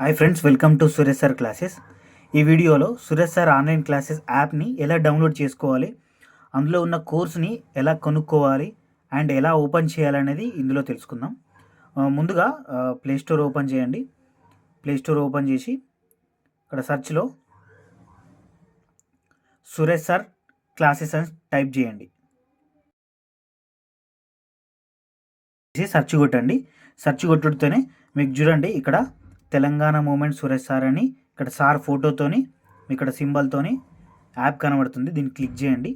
Hi friends welcome to Suresh sir classes ఈ వీడియోలో Suresh sir online classes యాప్ని ఎలా డౌన్లోడ్ చేసుకోవాలి అందులో ఉన్న కోర్స్ని ఎలా కొనుక్కోవాలి అండ్ ఎలా ఓపెన్ చేయాలనేది ఇందులో తెలుసుకుందాం. ముందుగా ప్లే స్టోర్ ఓపెన్ చేయండి. ప్లే స్టోర్ ఓపెన్ చేసి ఇక్కడ సెర్చ్లో సురేష్ సార్ క్లాసెస్ అని టైప్ చేయండి. సర్చ్ కొట్టండి. సెర్చ్ కొట్టుడితోనే మీకు చూడండి ఇక్కడ తెలంగాణ మూమెంట్ సురేష్ సార్ అని ఇక్కడ సార్ ఫోటోతోని ఇక్కడ సింబల్తోని యాప్ కనబడుతుంది. దీన్ని క్లిక్ చేయండి.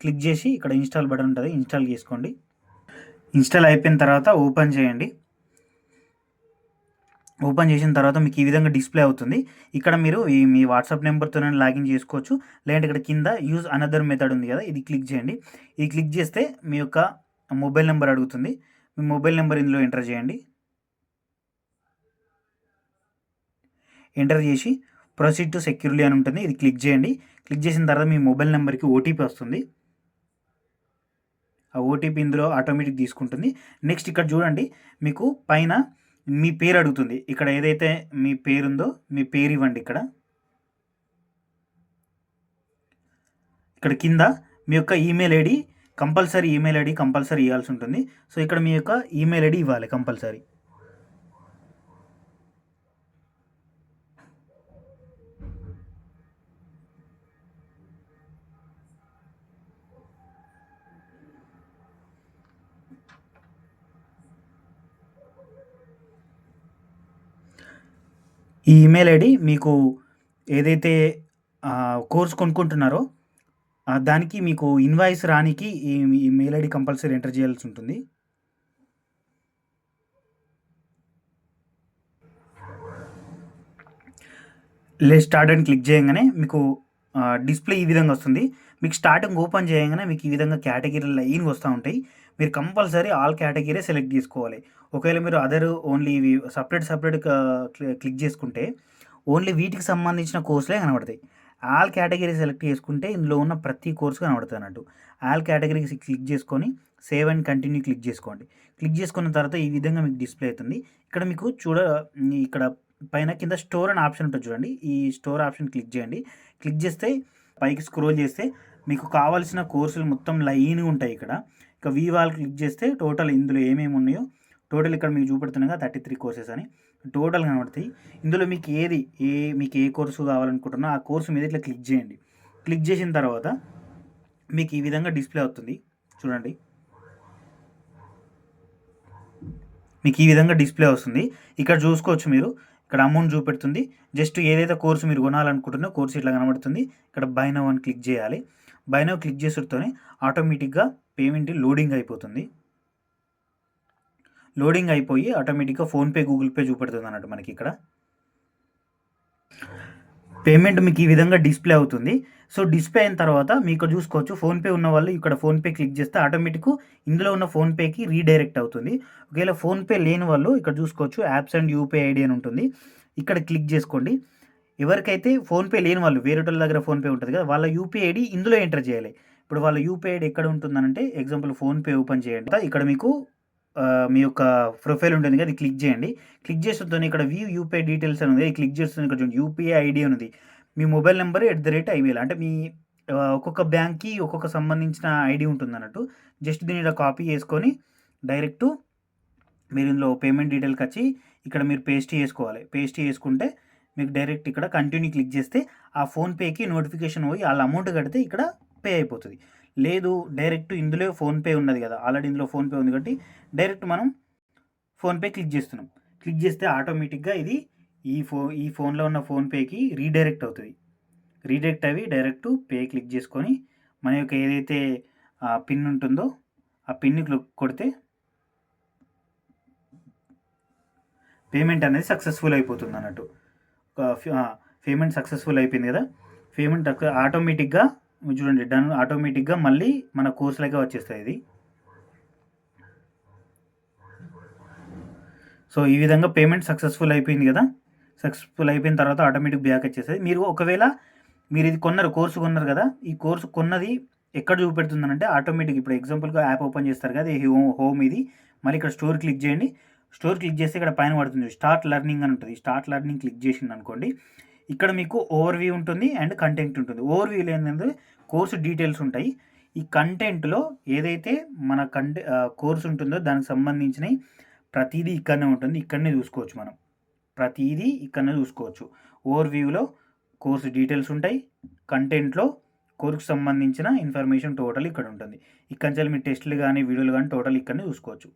క్లిక్ చేసి ఇక్కడ ఇన్స్టాల్ బటన్ ఉంటుంది. ఇన్స్టాల్ చేసుకోండి. ఇన్స్టాల్ అయిపోయిన తర్వాత ఓపెన్ చేయండి. ఓపెన్ చేసిన తర్వాత మీకు ఈ విధంగా డిస్ప్లే అవుతుంది. ఇక్కడ మీరు ఈ మీ వాట్సాప్ నెంబర్తోనే లాగిన్ చేసుకోవచ్చు. లేదంటే ఇక్కడ కింద యూజ్ అనదర్ మెథడ్ ఉంది కదా ఇది క్లిక్ చేయండి. ఇది క్లిక్ చేస్తే మీ యొక్క మొబైల్ నెంబర్ అడుగుతుంది. మీ మొబైల్ నెంబర్ ఇందులో ఎంటర్ చేయండి. ఎంటర్ చేసి ప్రొసీడ్ టు సెక్యూర్లీ అని ఉంటుంది. ఇది క్లిక్ చేయండి. క్లిక్ చేసిన తర్వాత మీ మొబైల్ నెంబర్కి ఓటీపీ వస్తుంది. ఆ ఓటీపీ ఇందులో ఆటోమేటిక్ తీసుకుంటుంది. నెక్స్ట్ ఇక్కడ చూడండి. మీకు పైన మీ పేరు అడుగుతుంది. ఇక్కడ ఏదైతే మీ పేరుందో మీ పేరు ఇవ్వండి ఇక్కడ. ఇక్కడ కింద మీ యొక్క email ID compulsory email ID compulsory ఇవ్వాల్సి ఉంటుంది. సో ఇక్కడ మీ యొక్క ఈమెయిల్ ఐడి ఇవ్వాలి కంపల్సరీ. ఈ ఈమెయిల్ ఐడి మీకు ఏదైతే కోర్స్ కొనుక్కుంటున్నారో దానికి మీకు ఇన్వాయిస్ రానికి ఈ మెయిల్ ఐడి కంపల్సరీ ఎంటర్ చేయాల్సి ఉంటుంది. లే స్టార్ట్ అని క్లిక్ చేయగానే మీకు డిస్ప్లే ఈ విధంగా వస్తుంది. మీకు స్టార్టింగ్ ఓపెన్ చేయగానే మీకు ఈ విధంగా కేటగిరీ లైన్ వస్తూ ఉంటాయి. మీరు కంపల్సరీ ఆల్ కేటగిరీ సెలెక్ట్ చేసుకోవాలి. ఒకవేళ మీరు అదర్ ఓన్లీ ఇవి సపరేట్ సపరేట్ క్లిక్ చేసుకుంటే ఓన్లీ వీటికి సంబంధించిన కోర్సులే కనబడతాయి. ఆల్ కేటగిరీ సెలెక్ట్ చేసుకుంటే ఇందులో ఉన్న ప్రతి కోర్సు కనబడుతుంది అన్నట్టు. ఆల్ కేటగిరీకి క్లిక్ చేసుకొని సేవ్ అండ్ కంటిన్యూ క్లిక్ చేసుకోండి. క్లిక్ చేసుకున్న తర్వాత ఈ విధంగా మీకు డిస్ప్లే అవుతుంది. ఇక్కడ మీకు చూడ ఇక్కడ పైన కింద స్టోర్ అనే ఆప్షన్ ఉంటుంది చూడండి. ఈ స్టోర్ ఆప్షన్ క్లిక్ చేయండి. క్లిక్ చేస్తే పైకి స్క్రోల్ చేస్తే మీకు కావాల్సిన కోర్సులు మొత్తం లైన్గా ఉంటాయి ఇక్కడ. ఇక వీ వాల్ క్లిక్ చేస్తే టోటల్ ఇందులో ఏమేమి ఉన్నాయో టోటల్ ఇక్కడ మీకు చూపెడుతున్నాగా థర్టీ త్రీ కోర్సెస్ అని. టోటల్ కనబడతాయి. ఇందులో మీకు ఏది ఏ మీకు ఏ కోర్సు కావాలనుకుంటున్నా ఆ కోర్సు మీద ఇట్లా క్లిక్ చేయండి. క్లిక్ చేసిన తర్వాత మీకు ఈ విధంగా డిస్ప్లే అవుతుంది. చూడండి. మీకు ఈ విధంగా డిస్ప్లే వస్తుంది. ఇక్కడ చూసుకోవచ్చు మీరు. ఇక్కడ అమౌంట్ చూపెడుతుంది. జస్ట్ ఏదైతే కోర్సు మీరు కొనాలనుకుంటున్నా కోర్సు ఇట్లా కనబడుతుంది. ఇక్కడ బై నవ్ అని క్లిక్ చేయాలి. బైనో క్లిక్ చేసేటతోనే ఆటోమేటిక్గా పేమెంట్ లోడింగ్ అయిపోతుంది. లోడింగ్ అయిపోయి ఆటోమేటిక్గా ఫోన్పే గూగుల్ పే చూపెడుతుంది అన్నట్టు మనకి ఇక్కడ. పేమెంట్ మీకు ఈ విధంగా డిస్ప్లే అవుతుంది. సో డిస్ప్లే అయిన తర్వాత మీకు చూసుకోవచ్చు ఫోన్పే ఉన్న వాళ్ళు ఇక్కడ ఫోన్పే క్లిక్ చేస్తే ఆటోమేటిక్ ఇందులో ఉన్న ఫోన్పేకి రీడైరెక్ట్ అవుతుంది. ఒకవేళ ఫోన్పే లేని వాళ్ళు ఇక్కడ చూసుకోవచ్చు యాప్స్ అండ్ యూపీఐ ఐడి అని ఉంటుంది. ఇక్కడ క్లిక్ చేసుకోండి. ఎవరికైతే ఫోన్పే లేని వాళ్ళు వేరే దగ్గర ఫోన్పే ఉంటుంది కదా వాళ్ళ యూపీఐ ఐడి ఇందులో ఎంటర్ చేయాలి. ఇప్పుడు వాళ్ళ యూపీఐ ఐడి ఎక్కడ ఉంటుందనంటే ఎగ్జాంపుల్ ఫోన్పే ఓపెన్ చేయండి. ఇక్కడ మీకు మీ యొక్క ప్రొఫైల్ ఉంటుంది కదా అది క్లిక్ చేయండి. క్లిక్ చేస్తుంటే ఇక్కడ వ్యూ యూపీఐ డీటెయిల్స్ అని ఉంది. అది క్లిక్ చేస్తుంది ఇక్కడ చూడండి యూపీఐ ఐడి ఉంది. మీ mobile number at the rate IVL అంటే మీ ఒక్కొక్క బ్యాంక్కి ఒక్కొక్క సంబంధించిన ఐడి ఉంటుంది అన్నట్టు జస్ట్ దీన్ని ఇలా కాపీ చేసుకొని డైరెక్ట్ మీరు ఇందులో పేమెంట్ డీటెయిల్కి వచ్చి ఇక్కడ మీరు పేస్ట్ చేసుకోవాలి. పేస్ట్ చేసుకుంటే మీకు డైరెక్ట్ ఇక్కడ కంటిన్యూ క్లిక్ చేస్తే ఆ ఫోన్పేకి నోటిఫికేషన్ పోయి వాళ్ళ అమౌంట్ కడితే ఇక్కడ పే అయిపోతుంది. లేదు డైరెక్ట్ ఇందులో ఫోన్పే ఉన్నది కదా ఆల్రెడీ ఇందులో ఫోన్పే ఉంది కాబట్టి డైరెక్ట్ మనం ఫోన్పే క్లిక్ చేస్తున్నాం. క్లిక్ చేస్తే ఆటోమేటిక్గా ఇది ఈ ఫో ఈ ఫోన్లో ఉన్న ఫోన్పేకి రీడైరెక్ట్ అవుతుంది. రీడైరెక్ట్ అవి డైరెక్ట్ పే క్లిక్ చేసుకొని మన యొక్క ఏదైతే పిన్ ఉంటుందో ఆ పిన్ని కొడితే పేమెంట్ అనేది సక్సెస్ఫుల్ అయిపోతుంది అన్నట్టు. పేమెంట్ సక్సెస్ఫుల్ అయిపోయింది కదా? పేమెంట్ ఆటోమేటిక్గా చూడండి డన్ ఆటోమేటిక్గా మళ్ళీ మన కోర్సులకే వచ్చేస్తుంది ఇది. సో ఈ విధంగా పేమెంట్ సక్సెస్ఫుల్ అయిపోయింది కదా? సక్సెస్ఫుల్ అయిపోయిన తర్వాత ఆటోమేటిక్ బ్యాక్ వచ్చేస్తుంది మీరు ఒకవేళ మీరు ఇది కొన్నారు కోర్సు కొన్నారు కదా? ఈ కోర్సు కొన్నది ఎక్కడ చూపెడుతుందనంటే ఆటోమేటిక్ ఇప్పుడు ఎగ్జాంపుల్గా యాప్ ఓపెన్ చేస్తారు కదా హోమ్ హోమ్ ఇది. మళ్ళీ ఇక్కడ స్టోర్ క్లిక్ చేయండి. స్టోర్ క్లిక్ చేస్తే ఇక్కడ పైన పడుతుంది. స్టార్ట్ లెర్నింగ్ అని ఉంటుంది. స్టార్ట్ లెర్నింగ్ క్లిక్ చేసింది అనుకోండి ఇక్కడ మీకు ఓవర్ వ్యూ ఉంటుంది అండ్ కంటెంట్ ఉంటుంది. ఓవర్ వ్యూలో ఏంటంటే కోర్సు డీటెయిల్స్ ఉంటాయి. ఈ కంటెంట్లో ఏదైతే మన కంటె కోర్స్ ఉంటుందో దానికి సంబంధించినవి ప్రతిదీ ఇక్కడనే ఉంటుంది. ఇక్కడనే చూసుకోవచ్చు మనం. ప్రతిదీ ఇక్కడనే చూసుకోవచ్చు. ఓవర్ వ్యూలో కోర్సు డీటెయిల్స్ ఉంటాయి. కంటెంట్లో కోర్సుకు సంబంధించిన ఇన్ఫర్మేషన్ టోటల్ ఇక్కడ ఉంటుంది. ఇక్కడ నుంచి మీ టెస్ట్లు కానీ వీడియోలు కానీ టోటల్ ఇక్కడనే చూసుకోవచ్చు.